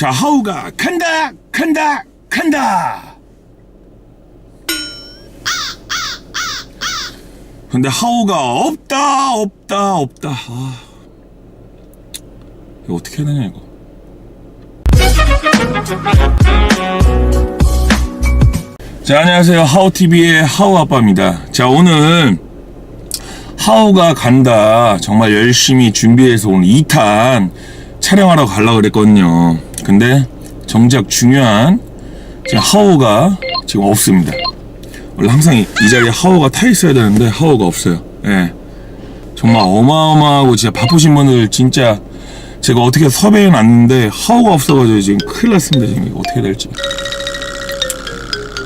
자, 하우가 간다, 간다, 간다. 근데 하우가 없다, 없다, 없다. 아. 이거 어떻게 해야 되냐, 이거. 자, 안녕하세요. 하우TV의 하우 아빠입니다. 자, 오늘 하우가 간다. 정말 열심히 준비해서 오늘 2탄 촬영하러 가려고 그랬거든요. 근데 정작 중요한 하우가 지금 없습니다. 원래 항상 이, 이 자리에 하우가 타 있어야 되는데 하우가 없어요. 예. 정말 어마어마하고 진짜 바쁘신 분들 진짜 제가 어떻게 섭외해 놨는데 하우가 없어가지고 지금 큰일 났습니다. 지금 어떻게 될지.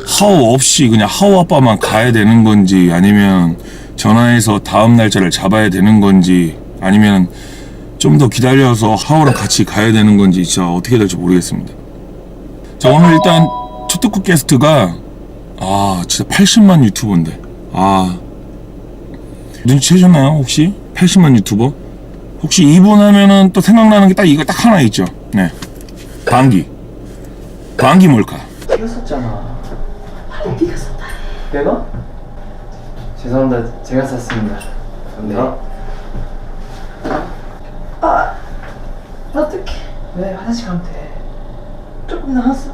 하우 없이 그냥 하우 아빠만 가야 되는 건지 아니면 전화해서 다음 날짜를 잡아야 되는 건지 아니면 좀 더 기다려서 하우랑 같이 가야 되는 건지 진짜 어떻게 될지 모르겠습니다. 자 오늘 일단 첫 듣고 게스트가 아 진짜 80만 유튜버인데 아 눈치채셨나요 혹시 80만 유튜버 혹시 이분 하면은 또 생각나는 게 딱 이거 딱 하나 있죠 네 방귀 방귀 몰카 네가 썼잖아. 네가 썼다. 내가? 죄송합니다. 제가 썼습니다. 네. 네, 화장실 가면 돼. 조금 나왔어.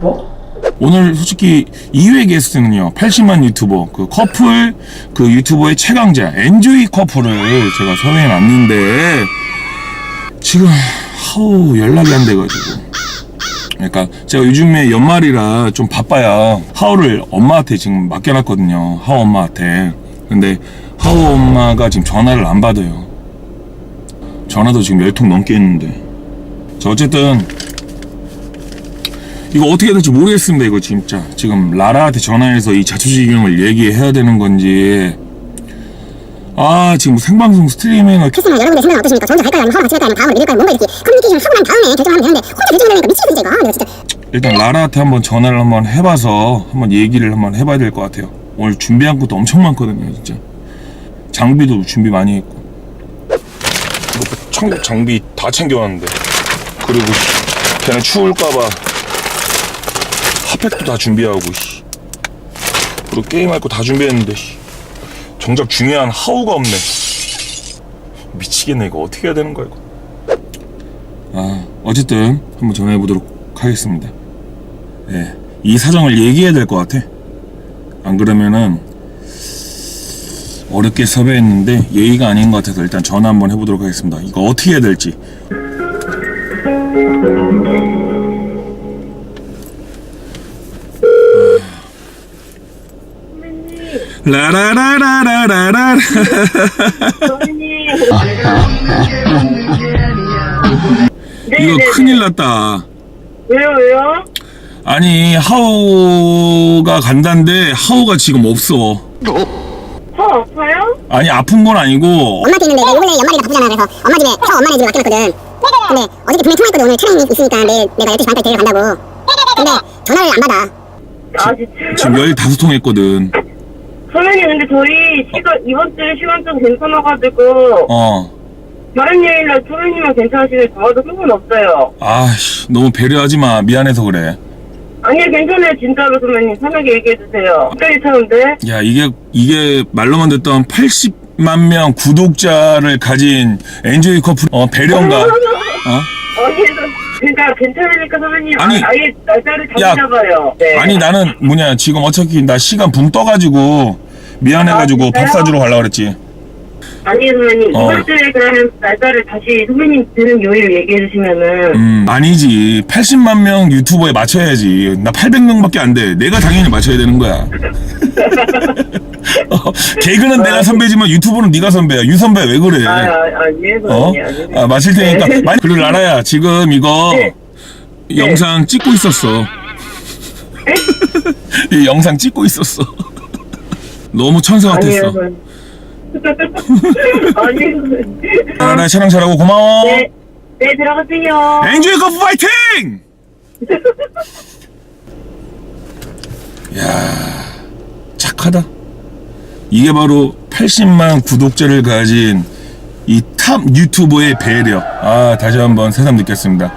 뭐? 오늘 솔직히 2회 게스트는요 80만 유튜버 그 커플 그 유튜버의 최강자 엔조이 커플을 제가 섭외해 놨는데 지금 하우 연락이 안 돼가지고 그러니까 제가 요즘에 연말이라 좀 바빠요 하우를 엄마한테 지금 맡겨놨거든요 하우 엄마한테 근데 하우 엄마가 지금 전화를 안 받아요 전화도 지금 열 통 넘게 했는데 자 어쨌든 이거 어떻게 될지 모르겠습니다 이거 진짜 지금 라라한테 전화해서 이 자초지경을 얘기해야 되는 건지 아 지금 뭐 생방송 스트리밍을 켜- 크리스마 여러분의 생각은 어떠십니까? 저 혼자 갈까요? 아니면 하러 같이 갈까요? 아니면 다음으로 미룰까요? 뭔가 이렇게 커뮤니케이션을 하고 난 다음에 결정하면 되는데 혼자 결정하려니까 미치겠어 이거 아, 내가 진짜 일단 라라한테 한번 전화를 한번 해봐서 한번 얘기를 한번 해봐야 될 것 같아요 오늘 준비한 것도 엄청 많거든요 진짜 장비도 준비 많이 했고 이거 청, 장비 다 챙겨왔는데. 그리고 씨, 걔는 추울까봐 핫팩도 다 준비하고 씨. 그리고 게임할 거 다 준비했는데 씨. 정작 중요한 하우가 없네. 미치겠네 이거. 어떻게 해야 되는 거야 이거? 아 어쨌든 한번 전화해 보도록 하겠습니다. 예, 이 사정을 얘기해야 될 것 같아. 안 그러면은 어렵게 섭외했는데 예의가 아닌 것 같아서 일단 전화 한번 해보도록 하겠습니다 이거 어떻게 해야 될지 라라라라라라라 네, 이거 큰일 났다 왜요, 왜요? 아니 하우가 간다는데 하우가 지금 없어 저 아파요? 아니 아픈 건 아니고. 엄마한테 있는데 내가 이번에 연말이라 바쁘잖아. 그래서 엄마 집에 저 엄마네 집에 맡겨놨거든. 근데 어저께 분명히 통화했거든. 오늘 촬영이 있으니까 내일 내가 12시 반까지 데리러 간다고. 근데 전화를 안 받아. 아, 진짜? 지금 15통 했거든. 선생님, 근데 저희 시간, 이번 주에 시간 좀 괜찮아가지고, 어. 다른 요일날 선생님만 괜찮으시면 저와도 상관없어요. 아씨 너무 배려하지 마. 미안해서 그래 아니요, 괜찮아요, 진짜로 선생님. 편하게 얘기해주세요. 진짜 괜찮은데? 야 이게 이게 말로만 듣던 80만 명 구독자를 가진 엔조이 커플 어 배려인가 어 아니, 그러니까 괜찮으니까 선생님. 아니, 아, 아예 날짜를 야, 잡아요. 네. 아니 나는 뭐냐 지금 어차피 나 시간 붕 떠가지고 미안해가지고 아, 밥 진짜요? 사주러 가려고 그랬지 아니, 선생님. 어. 이번 주에 그러면 날짜를 다시 선생님 드는 요일을 얘기해 주시면은. 음 아니지 80만 명 유튜버에 맞춰야지 나 800명밖에 안 돼 내가 당연히 맞춰야 되는 거야 어, 개그는 내가 선배지만 유튜브는 네가 선배야 유 선배 왜 그래 아, 아, 아니에요, 어? 아니에요. 아, 마실 테니까. 네. 많이, 그리고 라라야, 지금 이거 네. 영상 찍고 있었어. 이 영상 찍고 있었어. 너무 천사 같았어. 아니에요. 아, 네, 촬영 잘하고 고마워. 네, 네 들어가세요. 엔조이 커프 파이팅! 야 착하다. 이게 바로 80만 구독자를 가진 이 탑 유튜버의 배려. 아, 다시 한번 새삼 느꼈습니다.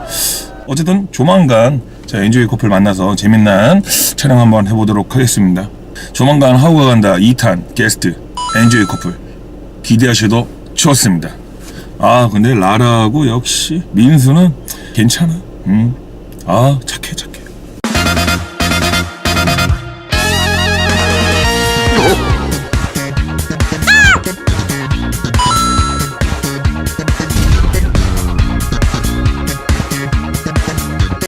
어쨌든 조만간 자 엔조이 커플 만나서 재밌는 촬영 한번 해보도록 하겠습니다. 조만간 하우가 간다 2탄 게스트 엔조이 커플 기대하셔도 좋습니다. 아 근데 라라하고 역시 민수는 괜찮아. 음. 아 착해 착해.